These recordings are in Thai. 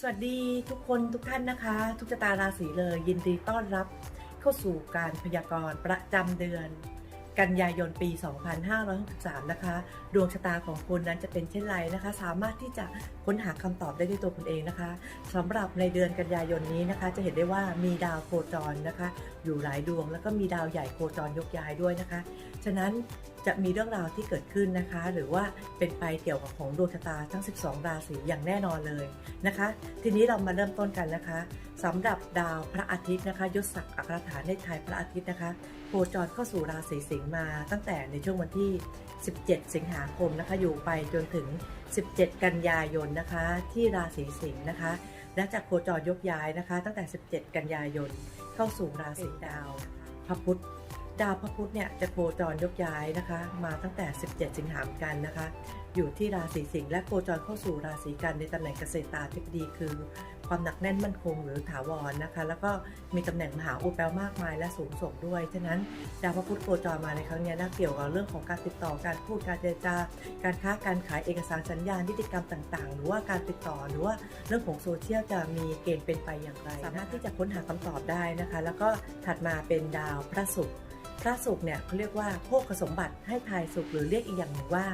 สวัสดีทุกคนทุกท่านนะคะ ทุกชะตาราศีเลย ยินดีต้อนรับเข้าสู่การพยากรณ์ประจำเดือน กันยายนปี 2563 นะคะ ดวงชะตาของคุณนั้นจะเป็นเช่นไรนะคะ สามารถที่จะค้นหาคำตอบได้ด้วยตัวคุณเองนะคะสำหรับในเดือนกันยายนนี้นะคะ จะเห็นได้ว่ามีดาวโคจรนะคะ อยู่หลายดวงแล้วก็มีดาวใหญ่โคจรยกย้ายด้วยนะคะ ฉะนั้นจะมีเรื่องราวที่เกิดขึ้นนะคะ หรือว่าเป็นไปเกี่ยวกับของดวงชะตาทั้ง 12 ราศีอย่างแน่นอนเลยนะคะ ทีนี้เรามาเริ่มต้นกันนะคะสำหรับดาวพระอาทิตย์นะคะยศศักดิ์อัครฐานในไทยพระอาทิตย์นะคะโคจรเข้าสู่ราศีสิงห์มาตั้งแต่ในช่วงวันที่ 17 สิงหาคมนะคะ อยู่ไปจนถึง 17 กันยายนนะคะ ที่ราศีสิงห์นะคะ และจากโคจรยกย้ายนะคะ ตั้งแต่ 17 กันยายนเข้าสู่ราศีดาวพระพุธดาวพระพุธเนี่ยจะโคจรยกย้ายนะคะ มาตั้งแต่ 17 สิงหาคมกันนะคะ อยู่ที่ราศีสิงห์และโคจรเข้าสู่ราศีกันในตำแหน่งเกษตราธิบดีคือ ความหนักแน่นมั่นคงหรือถาวรนะคะ แล้วก็มีตำแหน่งมหาอุดแปลมากมายและสูงส่งด้วย ฉะนั้นดาวพระพุธโคจรมาในครั้งนี้นะเกี่ยวกับเรื่องของการติดต่อการพูดการเจรจาการค้าการขายเอกสารสัญญาณนิติกรรมต่างๆ หรือว่าการติดต่อหรือว่าเรื่องของโซเชียลจะมีเกณฑ์เป็นไปอย่างไร สามารถที่จะค้นหาคำตอบได้นะคะ แล้วก็ถัดมาเป็นดาวพระศุกร์พระศุกร์เนี่ยเขาเรียกว่าโภคสมบัติให้ทายสุขหรือเรียกอีกอย่างหนึ่งว่า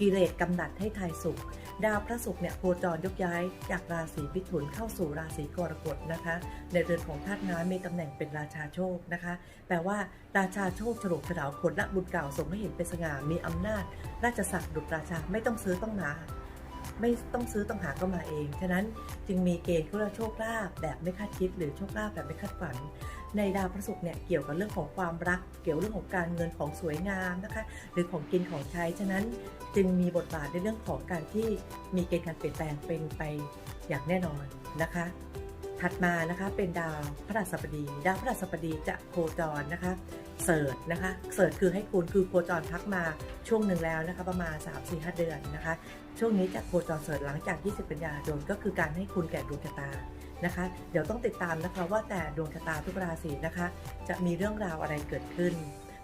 กิเลสกำหนัดให้ทายสุข ดาวพระศุกร์เนี่ยโคจรยกย้าย จากราศีพิถุนเข้าสู่ราศีกรกฎนะคะ ในเรือนของธาตุน้ำมีตำแหน่งเป็นราชาโชคนะคะ แปลว่าราชาโชคฉลกฉลาวผลละบุญเก่าส่งให้เห็นเป็นสง่ามีอำนาจ ราชศักดิ์ดุจราชาไม่ต้องซื้อต้องหาไม่ต้องซื้อต้องหาก็มาเอง ฉะนั้นจึงมีเกณฑ์เขาเรียกว่าโชคลาภแบบไม่คาดคิด หรือโชคลาภแบบไม่คาดฝัน ในดาวพระศุกร์เนี่ยเกี่ยวกับเรื่องของความรัก เกี่ยวเรื่องของการเงินของสวยงามนะคะ หรือของกินของใช้ ฉะนั้นจึงมีบทบาทในเรื่องของการที่มีเกณฑ์การเปลี่ยนแปลงเป็นไปอย่างแน่นอนนะคะ ถัดมานะคะเป็นดาวพระราชบดี ดาวพระราชบดีจะโคจรนะคะเสิร์ชนะคะเสิร์ชคือให้คุณคือโคจรพักมาช่วงหนึ่งแล้วนะคะประมาณ 3-4-5 เดือนนะคะ ช่วงนี้จะโคจรเสิร์ชหลังจาก 20 กันยายนก็คือการให้คุณแก่ดวงชะตา นะคะ เดี๋ยวต้องติดตามนะคะว่าแต่ดวงชะตาทุกราศีนะคะ จะมีเรื่องราวอะไรเกิดขึ้น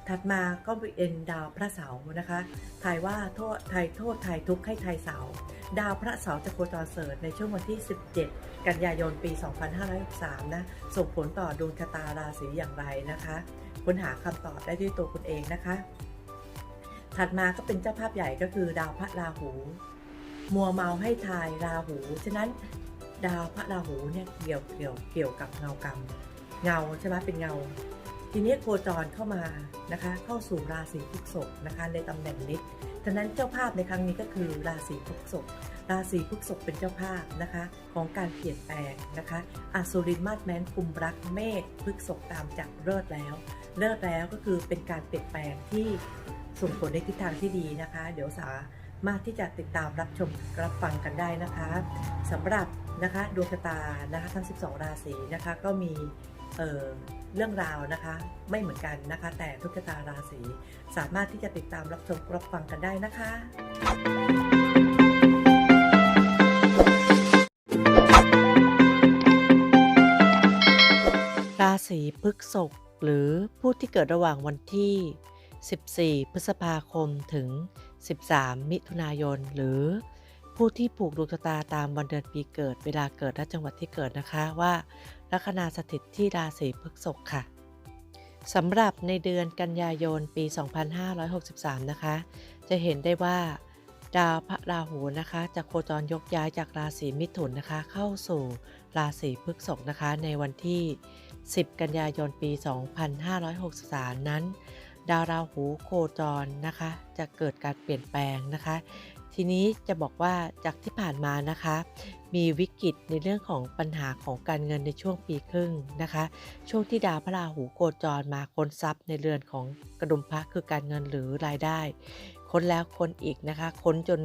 ถัดมาก็เป็นดาวพระเสาร์นะคะทายว่าโทษไทยโทษไทยทุกข์ให้ไทยเสาร์ดาวพระเสาร์จะโคจรเสริร์ชในช่วงวันที่ 17 กันยายนปี 2563 นะส่งผลต่อดวงชะตาราศีอย่างไรนะคะค้นหาคำตอบได้ด้วยตัวคุณเองนะคะ ถัดมาก็เป็นเจ้าภาพใหญ่ก็คือดาวพระราหู มัวเมาให้ทายราหู ฉะนั้น ดาวพระราหูเนี่ยเกี่ยวเกี่ยวเกี่ยวกับเงากรรม เงาใช่ไหมเป็นเงา ทีนี้โคจรเข้ามานะคะ เข้าสู่ราศีพฤษภนะคะในตำแหน่งนิดฉะนั้นเจ้าภาพในครั้งนี้ก็คือราศีพฤษภราศีพฤษภเป็นเจ้าภาพนะคะ ของการเปลี่ยนแปลงนะคะอสุรินมาสแมนกุมรักเมฆพฤษภตามจากเลิศแล้ว เลิศแล้วก็คือเป็นการเปลี่ยนแปลงที่ส่งผลในทิศทางที่ดีนะคะ เดี๋ยวสา มารถที่จะติดตามรับชมรับฟังกันได้นะคะสำหรับนะคะดวงชะตานะคะทั้ง 12 ราศีนะคะก็มีเอ่อเรื่องราวนะคะไม่เหมือนกันนะคะ แต่ทุกชะตาราศีสามารถที่จะติดตามรับชมรับฟังกันได้นะคะราศีพฤษภหรือผู้ที่เกิดระหว่างวันที่ 14 พฤษภาคมถึง 13 มิถุนายน หรือผู้ที่ผูกดวงชะตาตามวันเดือนปีเกิด เวลาเกิดและจังหวัดที่เกิดนะคะว่าลัคนาสถิตที่ราศีพฤษภค่ะสำหรับในเดือนกันยายนปี 2563 นะคะ จะเห็นได้ว่า ดาวพระราหูนะคะจะโคจรยกย้ายจากราศีมิถุนนะคะ เข้าสู่ราศีพฤษภนะคะ ในวันที่ 10 กันยายนปี 2563 นั้น ดาวราหูโคจรนะคะ จะเกิดการเปลี่ยนแปลงนะคะ ทีนี้จะบอกว่าจากที่ผ่านมานะคะ มีวิกฤตในเรื่องของปัญหาของการเงินในช่วงปีครึ่งนะคะ ช่วงที่ดาวพระราหูโคจรมาค้นทรัพย์ในเรือนของกระดุมพระคือการเงินหรือรายได้ ค้นแล้วค้นอีกนะคะ ค้นจน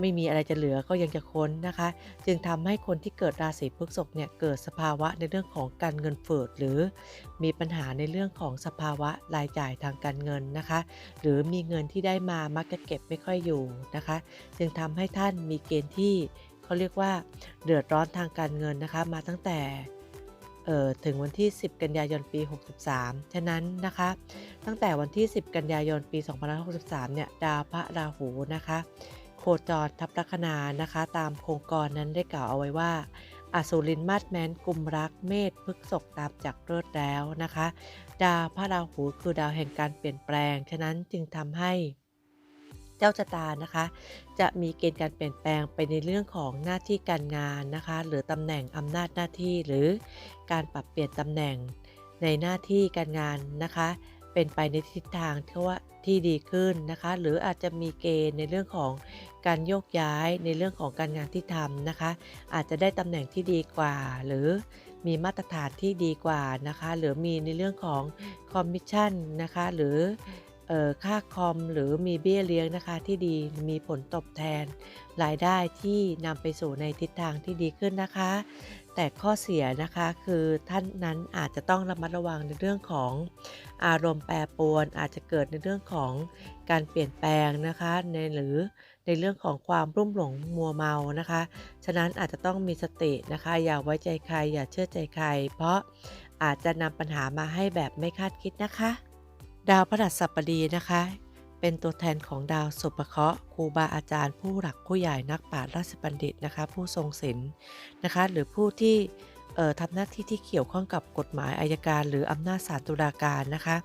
ไม่มีอะไรจะเหลือก็ยังจะค้นนะคะ จึงทำให้คนที่เกิดราศีพฤษภเนี่ยเกิดสภาวะในเรื่องของการเงินเฟ้อหรือมีปัญหาในเรื่องของสภาวะรายจ่ายทางการเงินนะคะ หรือมีเงินที่ได้มามักจะเก็บไม่ค่อยอยู่นะคะ จึงทำให้ท่านมีเกณฑ์ที่เขาเรียกว่าเดือดร้อนทางการเงินนะคะมาตั้งแต่ถึงวันที่ 10 กันยายน ปี 63 ฉะนั้นนะคะ ตั้งแต่วันที่ 10 กันยายน ปี 2563 เนี่ย ดาวพระราหูนะคะ โคจรทับลัคนานะคะ ตามโครงกรนั้นได้กล่าวเอาไว้ว่าอสุรินมาดแมนกุมรักเมษพฤกษกตามจากเลิศแล้วนะคะ ดาวพระราหูคือดาวแห่งการเปลี่ยนแปลง ฉะนั้นจึงทำให้เจ้าชะตานะคะ จะมีเกณฑ์การเปลี่ยนแปลงไปในเรื่องของหน้าที่การงานนะคะ หรือตำแหน่งอำนาจหน้าที่หรือการปรับเปลี่ยนตำแหน่งในหน้าที่การงานนะคะ เป็นไปในทิศทางที่ว่าที่ดีขึ้นนะคะ หรืออาจจะมีเกณฑ์ในเรื่องของการโยกย้ายในเรื่องของการงานที่ทำนะคะ อาจจะได้ตำแหน่งที่ดีกว่า หรือมีมาตรฐานที่ดีกว่านะคะ หรือมีในเรื่องของคอมมิชชั่นนะคะ หรือเอ่อค่าคอมหรือมีเบี้ยเลี้ยงนะคะที่ดีมีผลตอบแทน รายได้ที่นำไปสู่ในทิศทางที่ดีขึ้นนะคะ แต่ข้อเสียนะคะคือท่านนั้นอาจจะต้องระมัดระวังในเรื่องของอารมณ์แปรปรวน อาจจะเกิดในเรื่องของการเปลี่ยนแปลงนะคะในหรือในเรื่องของความรุ่มหลงมัวเมานะคะ ฉะนั้นอาจจะต้องมีสตินะคะ อย่าไว้ใจใคร อย่าเชื่อใจใคร เพราะอาจจะนำปัญหามาให้แบบไม่คาดคิดนะคะ ดาวพฤหัสบดีนะคะ เป็นตัวแทนของดาวสุภเคราะห์ครูบาอาจารย์ ผู้หลักผู้ใหญ่นักปราชญ์ราชบัณฑิตนะคะผู้ทรงศีลนะคะหรือผู้ที่ทำหน้าที่ที่เกี่ยวข้องกับกฎหมายอายการ หรืออำนาจศาลตุลาการนะคะ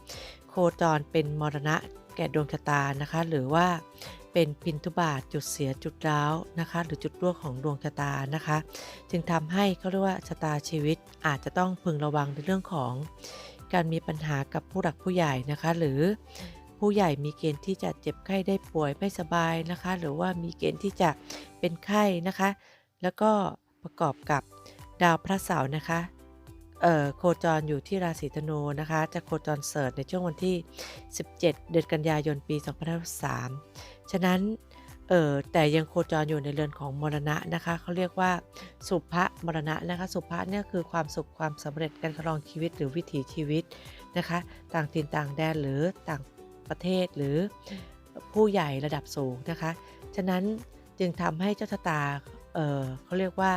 โคจรเป็นมรณะแก่ดวงชะตานะคะ หรือว่าเป็นพินทุบาทจุดเสียจุดร้าวนะคะ หรือจุดรั่วของดวงชะตานะคะ จึงทำให้เขาเรียกว่าชะตาชีวิตอาจจะต้องพึงระวังในเรื่องของ การมีปัญหากับผู้หลักผู้ใหญ่นะคะ หรือ ผู้ใหญ่มีเกณฑ์ที่จะเจ็บไข้ได้ป่วยไม่สบายนะคะ หรือว่ามีเกณฑ์ที่จะเป็นไข้นะคะ แล้วก็ประกอบกับดาวพระเสาร์นะคะเอ่อโคจรอยู่ที่ราศีธนูนะคะ จะโคจรเสริฐในช่วงวันที่ 17 เดือนกันยายนปี 2563ฉะนั้นเออแต่ยังโคจรอยู่ในเรือนของมรณะนะคะเขาเรียกว่าสุภะมรณะนะคะสุภะเนี่ยคือความสุขความสำเร็จการครองชีวิตหรือวิถีชีวิตนะคะ ต่างถิ่นต่างแดนหรือต่าง ประเทศหรือผู้ใหญ่ระดับสูงนะคะ ฉะนั้นจึงทำให้เจ้าชะตาเเขาเรียกว่า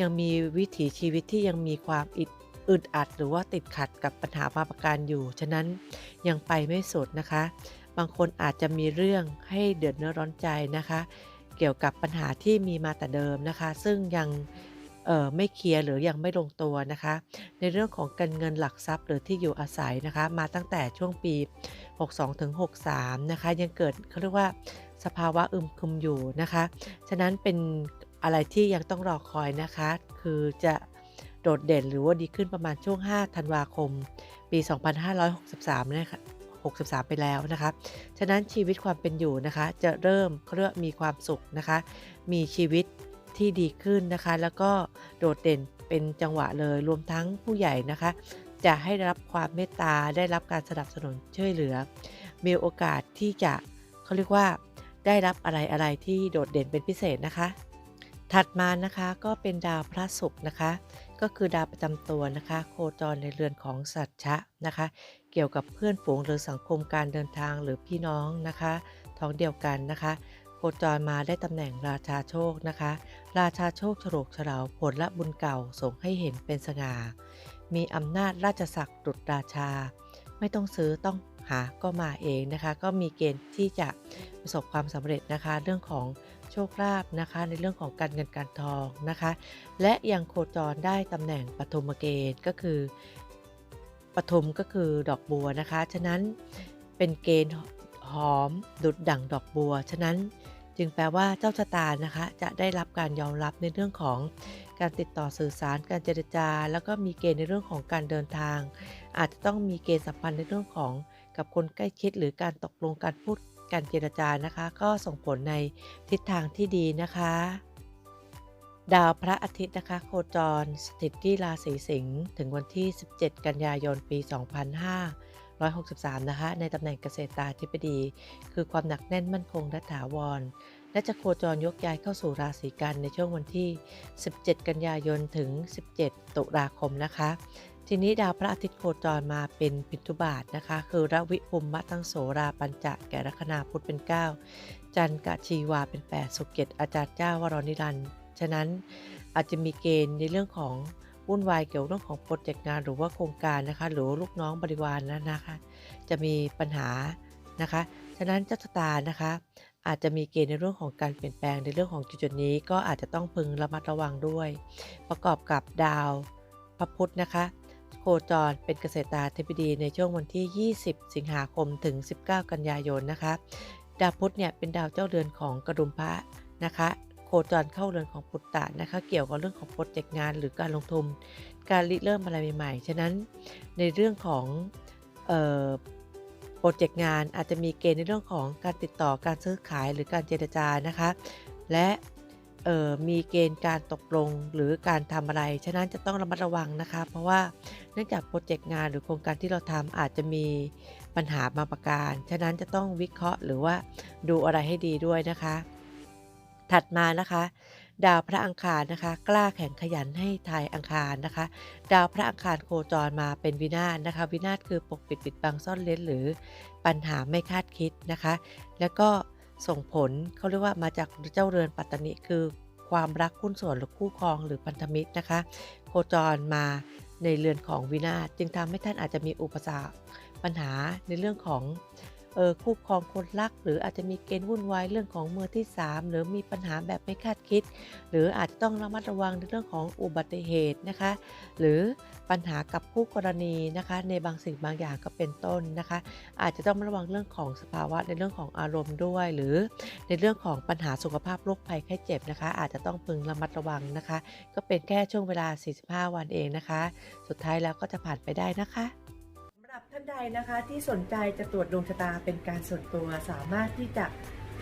ยังมีวิถีชีวิตที่ยังมีความอิดอึดอัดหรือว่าติดขัดกับปัญหาบาประการอยู่ ฉะนั้นยังไปไม่สุดนะคะ บางคนอาจจะมีเรื่องให้เดือดเนื้อร้อนใจนะคะ เกี่ยวกับปัญหาที่มีมาแต่เดิมนะคะ ซึ่งยังไม่เคลียร์หรือยังไม่ลงตัวนะคะ ในเรื่องของการเงินหลักทรัพย์หรือที่อยู่อาศัยนะคะ มาตั้งแต่ช่วงปี 62ถึง63นะคะยังเกิดเขาเรียกว่าสภาวะอึมครึมอยู่นะคะ ฉะนั้นเป็นอะไรที่ยังต้องรอคอยนะคะ คือจะโดดเด่นหรือว่าดีขึ้นประมาณช่วง 5 ธันวาคม ปี 2563นะคะ63 ไปแล้วนะคะ ฉะนั้นชีวิตความเป็นอยู่นะคะ จะเริ่มเขาเรียกว่ามีความสุขนะคะ มีชีวิตที่ดีขึ้นนะคะ แล้วก็โดดเด่นเป็นจังหวะเลย รวมทั้งผู้ใหญ่นะคะ จะให้รับความเมตตาได้รับการสนับสนุนช่วยเหลือ มีโอกาสที่จะเขาเรียกว่า ได้รับอะไรอะไรที่โดดเด่นเป็นพิเศษนะคะ ถัดมานะคะก็เป็นดาวพระศุกร์นะคะ ก็คือดาวประจำตัวนะคะ โคจรในเรือนของสัตชะนะคะ เกี่ยวกับเพื่อนฝูงหรือสังคมการเดินทางหรือพี่น้องนะคะ ท้องเดียวกันนะคะโคจรมาได้ตำแหน่งราชาโชคนะคะ ราชาโชคฉลกฉลาผลและบุญเก่าส่งให้เห็นเป็นสง่า มีอำนาจราชศักดิ์ดุจราชา ไม่ต้องซื้อต้องหาก็มาเองนะคะ ก็มีเกณฑ์ที่จะประสบความสำเร็จนะคะ เรื่องของโชคลาภนะคะ ในเรื่องของการเงินการทองนะคะ และยังโคจรได้ตำแหน่งปฐมเกณฑ์ก็คือปฐมก็คือดอกบัวนะคะ ฉะนั้นเป็นเกณฑ์หอมดุดดั่งดอกบัว ฉะนั้น จึงแปลว่าเจ้าชะตานะคะจะได้รับการยอมรับในเรื่องของการติดต่อสื่อสารการเจรจา แล้วก็มีเกณฑ์ในเรื่องของการเดินทาง อาจจะต้องมีเกณฑ์สัมพันธ์ในเรื่องของกับคนใกล้ชิดหรือการตกลงการพูดการเจรจานะคะ ก็ส่งผลในทิศทางที่ดีนะคะ ดาวพระอาทิตย์นะคะ โคจรสถิตที่ราศีสิงห์ถึงวันที่ 17 กันยายนปี 2005 2563 นะคะ ในตำแหน่งเกษตราธิบดี คือความหนักแน่นมั่นคงและถาวร และจะโคจรยกย้ายเข้าสู่ราศีกันในช่วงวันที่ 17 กันยายนถึง 17 ตุลาคมนะคะ ทีนี้ดาวพระอาทิตย์โคจรมาเป็นพิทุบาทนะคะ คือระวิภุมมะตั้งโสราปัญจะแก่ลัคนาพุธเป็น 9 จันกะชีวาเป็น 8 สุเกตอาจารย์เจ้าวรนิรันดร์ฉะนั้นอาจจะมีเกณฑ์ในเรื่องของ วุ่นวายเกี่ยวเรื่องของโปรเจกต์งานหรือว่าโครงการนะคะ หรือลูกน้องบริวารนนะคะ จะมีปัญหานะคะ ฉะนั้นเจ้าชะตานะคะ อาจจะมีเกณฑ์ในเรื่องของการเปลี่ยนแปลงในเรื่องของจุดนี้ ก็อาจจะต้องพึงระมัดระวังด้วย ประกอบกับดาวพระพุธนะคะ โคจรเป็นเกษตราธิบดีในช่วงวันที่ 20 สิงหาคมถึง 19 กันยายนนะคะ ดาวพุธเนี่ยเป็นดาวเจ้าเรือนของกระดุมพระนะคะ คจรเข้าเรือนของปุตตะนะคะ เกี่ยวกับเรื่องของโปรเจกต์งาน หรือการลงทุน การริเริ่มอะไรใหม่ๆ ฉะนั้นในเรื่องของโปรเจกต์งานอาจจะมีเกณฑ์ในเรื่องของการติดต่อการซื้อขายหรือการเจรจานะคะ และมีเกณฑ์การตกลงหรือการทำอะไร ฉะนั้นจะต้องระมัดระวังนะคะ เพราะว่าเนื่องจากโปรเจกต์งานหรือโครงการที่เราทำอาจจะมีปัญหาบางประการ ฉะนั้นจะต้องวิเคราะห์หรือว่าดูอะไรให้ดีด้วยนะคะ ถัดมานะคะ ดาวพระอังคารนะคะ กล้าแข่งขยันให้ทายอังคารนะคะ ดาวพระอังคารโคจรมาเป็นวินาศนะคะ วินาศคือปกปิดปิดบังซ่อนเร้นหรือปัญหาไม่คาดคิดนะคะ แล้วก็ส่งผลเขาเรียกว่ามาจากเจ้าเรือนปัตตนิคือความรักหุ้นส่วนหรือคู่ครองหรือพันธมิตรนะคะ โคจรมาในเรือนของวินาศจึงทำให้ท่านอาจจะมีอุปสรรคปัญหาในเรื่องของ คู่ครองคนรัก หรืออาจจะมีเกณฑ์วุ่นวายเรื่องของมือที่ 3 หรือมีปัญหาแบบไม่คาดคิด หรืออาจจะต้องระมัดระวังในเรื่องของอุบัติเหตุนะคะ หรือปัญหากับผู้กรณีนะคะ ในบางสิ่งบางอย่างก็เป็นต้นนะคะ อาจจะต้องระวังเรื่องของสภาวะในเรื่องของอารมณ์ด้วย หรือในเรื่องของปัญหาสุขภาพโรคภัยไข้เจ็บนะคะ อาจจะต้องพึงระมัดระวังนะคะ ก็เป็นแค่ช่วงเวลา 45 วันเองนะคะ สุดท้ายแล้วก็จะผ่านไปได้นะคะานใดนะคะที่สนใจจะตรวจดวงชะตาเป็นการส่วนตัวสามารถที่จะ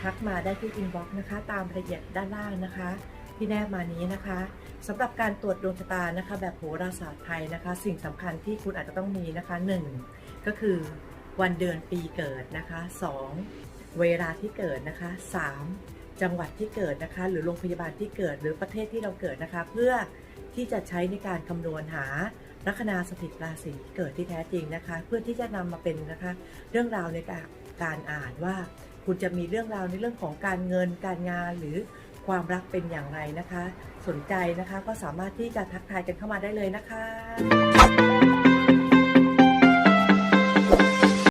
ทักมาได้ที่อินบ็อกซ์นะคะ ตามรายละเอียดด้านล่างนะคะ ที่แนบมานี้นะคะสำหรับการตรวจดวงชะตานะคะ แบบโหราศาสตร์ไทยนะคะ สิ่งสำคัญที่คุณอาจจะต้องมีนะคะ 1. ก็คือวันเดือนปีเกิดนะคะ 2. เวลาที่เกิดนะคะ 3. จังหวัดที่เกิดนะคะ หรือโรงพยาบาลที่เกิดหรือประเทศที่เราเกิดนะคะ เพื่อที่จะใช้ในการคำนวณหา ลัคนาสถิตราศีที่เกิดที่แท้จริงนะคะ เพื่อที่จะนำมาเป็นนะคะเรื่องราวในการการอ่านว่า คุณจะมีเรื่องราวในเรื่องของการเงินการงานหรือความรักเป็นอย่างไรนะคะ สนใจนะคะก็สามารถที่จะทักทายกันเข้ามาได้เลยนะคะ